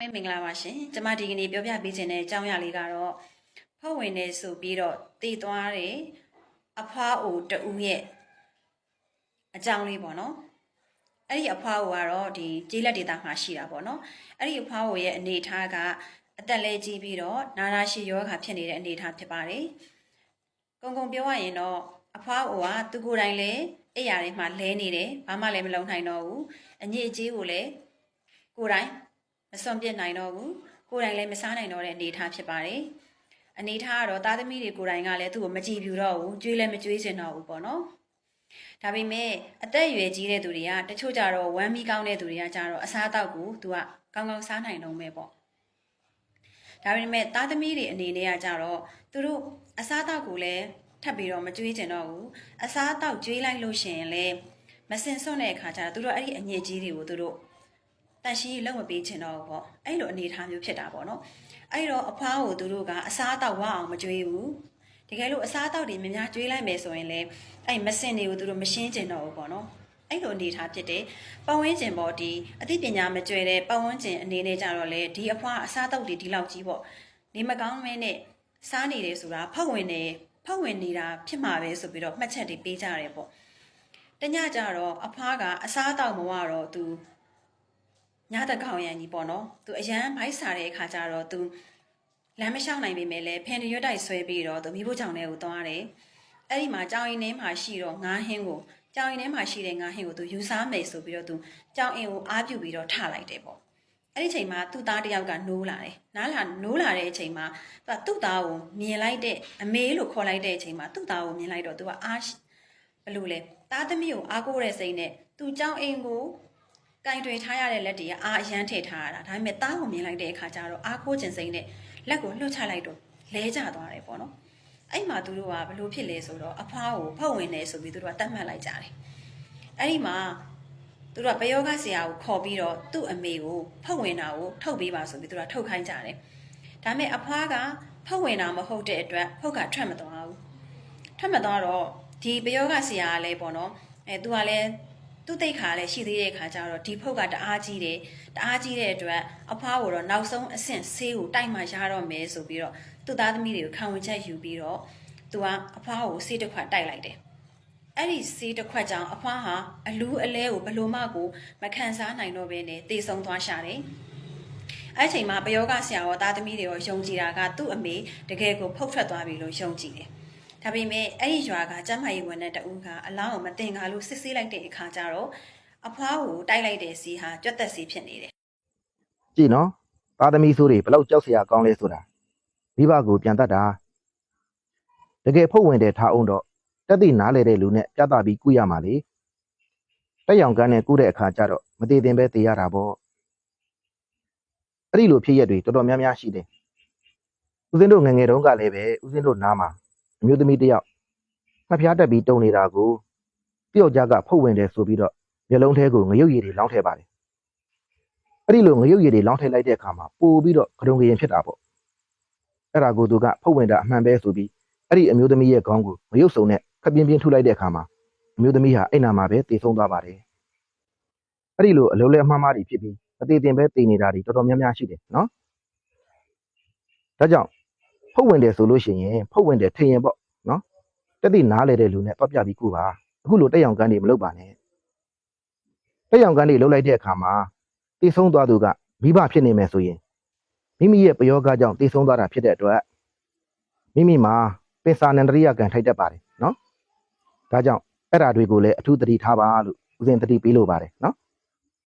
မင်္ဂလာပါရှင်ကျမဒီကနေ့ပြောပြပေးခြင်းတဲ့အကြောင်းအရာလေးကတော့ဖုတ်ဝင်နေဆိုပြီးတော့တည်သွားတယ်အဖွားအိုတူရဲ့အကြောင်းလေးပေါ့နော်အဲ့ဒီအဖွားအိုကတော့ဒီကျေးလက်ဒေတာမှာရှိတာပေါ့နော်အဲ့ဒီအဖွားအိုရဲ့အနေအထားကအသက်လဲကြီးပြီးတော့နာနာရှိယောဂါဖြစ်နေတဲ့အနေအထားဖြစ်ပါတယ်ကုံကုံပြောရရင်တော့အဖွားအိုကသူကိုယ်တိုင်လည်းအိယာတွေမှာလဲနေတယ်ဘာမှလည်းမလုံနိုင်တော့ဘူးအညစ်အကြေးကိုလည်းကိုယ်တိုင် မစွန့်ပစ်နိုင်တော့ဘူးကိုယ်တိုင်လည်းမစားနိုင်တော့တဲ့အနေအထားဖြစ်ပါတယ်အနေအထားကတော့သားသမီးတွေကိုယ်တိုင်ကလည်းသူ့ကိုမကြည့်ပြတော့ဘူးကြွေးလည်းမကြွေးချင်တော့ဘူးပေါ့နော်ဒါပေမဲ့အသက်အရွယ်ကြီးတဲ့သူတွေကတချို့ကြတော့ဝမ်းမီကောင်းတဲ့သူတွေကကြတော့အစားအသောက်ကိုသူကကောင်းကောင်းစားနိုင်တော့မယ်ပေါ့ဒါပေမဲ့သားသမီးတွေအနေနဲ့ကကြတော့သူတို့အစားအသောက်ကိုလည်းထပ်ပြီးတော့မကြွေးချင်တော့ဘူးအစားအသောက်ကြွေးလိုက်လို့ရှိရင်လည်းမစင်စွန့်တဲ့အခါကျတော့သူတို့အဲ့ဒီအညစ်အကြေးတွေကိုသူတို့ တန်ရှင်းရေးလုံးမပေးချင်တော့ဘူးပေါ့အဲ့လိုအနေအထားမျိုးဖြစ်တာပေါ့နော်အဲ့တော့အဖွားကိုသူတို့ကအစားအသောက်ဝအောင်မကြွေးဘူးတကယ်လို့အစားအသောက်တွေများများကြွေးလိုက်မယ်ဆိုရင်လည်းအဲ့မစင်တွေကိုသူတို့မရှင်းချင်တော့ဘူးပေါ့နော်အဲ့လိုအနေအထားဖြစ်တယ်ပတ်ဝန်းကျင်ပေါ့ဒီအသိပညာမကျွဲတဲ့ပတ်ဝန်းကျင်အနေနဲ့ကြတော့လေဒီအဖွားအစားအသောက်တွေဒီလောက်ကြီးပေါ့နေမကောင်းမဲနဲ့စားနေတယ်ဆိုတာဖောက်ဝင်နေဖောက်ဝင်နေတာဖြစ်မှာပဲဆိုပြီးတော့မှတ်ချက်တွေပေးကြရတယ်ပေါ့တညကြတော့အဖွားကအစားအသောက်မဝတော့သူ ညတကောင်ရန်ကြီးပေါ့နော်သူအရန်ဘိုက်စားတဲ့အခါကျတော့သူလမ်းမလျှောက်နိုင်ပေမဲ့လည်းဖန်ရွတ်တိုက်ဆွဲပြီးတော့သူမိဖို့ကြောင့်လည်းကိုသွားတယ်အဲ့ဒီမှာကြောင်ရင်ထဲမှာရှိတော့ငားဟင်းကိုကြောင်ရင်ထဲမှာရှိတဲ့ငားဟင်းကိုသူယူစားမယ်ဆိုပြီးတော့သူကြောင်အင်းကိုအားပြုပြီးတော့ထလိုက်တယ်ပေါ့အဲ့ဒီချိန်မှာသူ့သားတစ်ယောက်ကနိုးလာတယ်နားလာနိုးလာတဲ့အချိန်မှာသူကသူ့သားကိုမြင်လိုက်တဲ့အမေလို့ခေါ်လိုက်တဲ့အချိန်မှာသူ့သားကိုမြင်လိုက်တော့သူကအားဘယ်လိုလဲသားသမီးကိုအားကိုးတဲ့စိတ်နဲ့သူကြောင်အင်းကို ကင်တွေထားရတဲ့လက်တွေကအာအရန်ထည့်ထားရတာဒါပေမဲ့တားကိုမြင်လိုက်တဲ့အခါကျတော့အာကိုးကျင်စိမ့်နဲ့လက်ကိုလှုပ်ချလိုက်တော့လဲကျသွားတယ်ပေါ့နော်အဲ့မှာသူတို့ကဘလို့ဖြစ်လဲဆိုတော့အဖွားကိုဖောက်ဝင်နေဆိုပြီးသူတို့ကတတ်မှတ်လိုက်ကြတယ်အဲ့ဒီမှာသူတို့ကပယောဂဆရာကိုခေါ်ပြီးတော့သူ့အမေကိုဖောက်ဝင်တာကိုထုတ်ပေးပါဆိုပြီးသူတို့ကထုတ်ခိုင်းကြတယ်ဒါပေမဲ့အဖွားကဖောက်ဝင်တာမဟုတ်တဲ့အတွက်ဖုတ်ကထွက်မသွားဘူးထွက်မသွားတော့ဒီပယောဂဆရာကလည်းပေါ့နော်အဲသူကလည်း သူ့တိတ်ခါလည်းရှိသေးတဲ့ခါကျတော့ဒီဖုတ်ကတအားကြီးတယ်တအားကြီးတဲ့အတွက်အဖွားကိုတော့နောက်ဆုံးအဆင့်ဆေးကိုတိုက်မှရတော့မယ်ဆိုပြီးတော့သူ့သားသမီးတွေကိုခံဝင်ချက်ယူပြီးတော့သူကအဖွားကိုဆေးတစ်ခွက်တိုက်လိုက်တယ်အဲ့ဒီဆေးတစ်ခွက်ကြောင့်အဖွားဟာအလူးအလဲကိုဘလို့မှကိုမခံစားနိုင်တော့ဘဲနဲ့တေဆုံးသွားရှာတယ်အဲ့ချိန်မှာပယောဂဆရာရောသားသမီးတွေရောယုံကြည်တာကသူ့အမေတကယ်ကိုဖုတ်ထွက်သွားပြီလို့ယုံကြည်တယ် ဒါပေမဲ့အဲ့ဒီရွာကကျမ်းမာရေးဝန်ထမ်းတဦးကအလောင်းကိုမတင်ကားလို့စစ်ဆေးလိုက်တဲ့အခါကျတော့အဖွားကိုတိုက်လိုက်တဲ့စီဟာကြွက်သက်စီဖြစ်နေတယ်ကြည့်နော်သားသမီးဆိုးတွေဘလောက်ကြောက်စရာကောင်းလဲဆိုတာမိဘကိုပြန်တတ်တာတကယ်ဖုတ်ဝင်တဲ့ထားအောင်တော့တက်သိနားလေတဲ့လူနဲ့ပြသပြီးကုရမှာလေတက်ရောင်ကန်းနဲ့ကုတဲ့အခါကျတော့မသေးသင်ပဲသေရတာပေါ့အဲ့ဒီလိုဖြစ်ရက်တွေတော်တော်များများရှိတယ်ဦးစင်းတို့ငယ်ငယ်တုန်းကလည်းပဲဦးစင်းတို့နားမှာ အမျိုးသမီးတစ်ယောက်ငှက်ဖျားတက်ပြီးတုံနေတာကိုတယောက်ကြားကဖုတ်ဝင်တယ်ဆိုပြီးတော့မျက်လုံးထဲကိုငရုတ်ရည်တွေလောင်းထည့်ပါတယ်အဲ့ဒီလိုငရုတ်ရည်တွေလောင်းထည့်လိုက်တဲ့အခါမှာပို့ပြီးတော့ကရုံကရင်ဖြစ်တာပေါ့အဲ့ဒါကိုသူကဖုတ်ဝင်တာအမှန်ပဲဆိုပြီးအဲ့ဒီအမျိုးသမီးရဲ့ခေါင်းကိုငရုတ်စုံနဲ့ခပ်ပြင်းပြင်းထုလိုက်တဲ့အခါမှာအမျိုးသမီးဟာအဲ့နာမှာပဲတည်ဆုံးသွားပါတယ်အဲ့ဒီလိုအလုံးလဲအမှားမှားတွေဖြစ်ပြီးအသေးတင်ပဲတည်နေတာတွေတော်တော်များများရှိတယ်နော်ဒါကြောင့် ဖုတ်ဝင်တယ်ဆိုလို့ရှိရင်ဖုတ်ဝင်တယ်ထင်ရင်ပေါ့နော်တက်တိနားလေတဲ့လူနဲ့တွက်ပြပြီးခုပါအခုလိုတက်ရောင်ကန်းတွေမလုပ်ပါနဲ့တက်ရောင်ကန်းတွေလုပ်လိုက်တဲ့အခါမှာတည်ဆုံးသွားသူကမိဘဖြစ်နေမယ်ဆိုရင်မိမိရဲ့ပယောဂကြောင့်တည်ဆုံးသွားတာဖြစ်တဲ့အတွက်မိမိမှာပင်စာနန္ဒရိယကံထိုက်တတ်ပါတယ်နော်ဒါကြောင့်အဲ့ဓာတွေကိုလည်းအထူးသတိထားပါလို့ဦးဇင်သတိပေးလိုပါတယ်နော်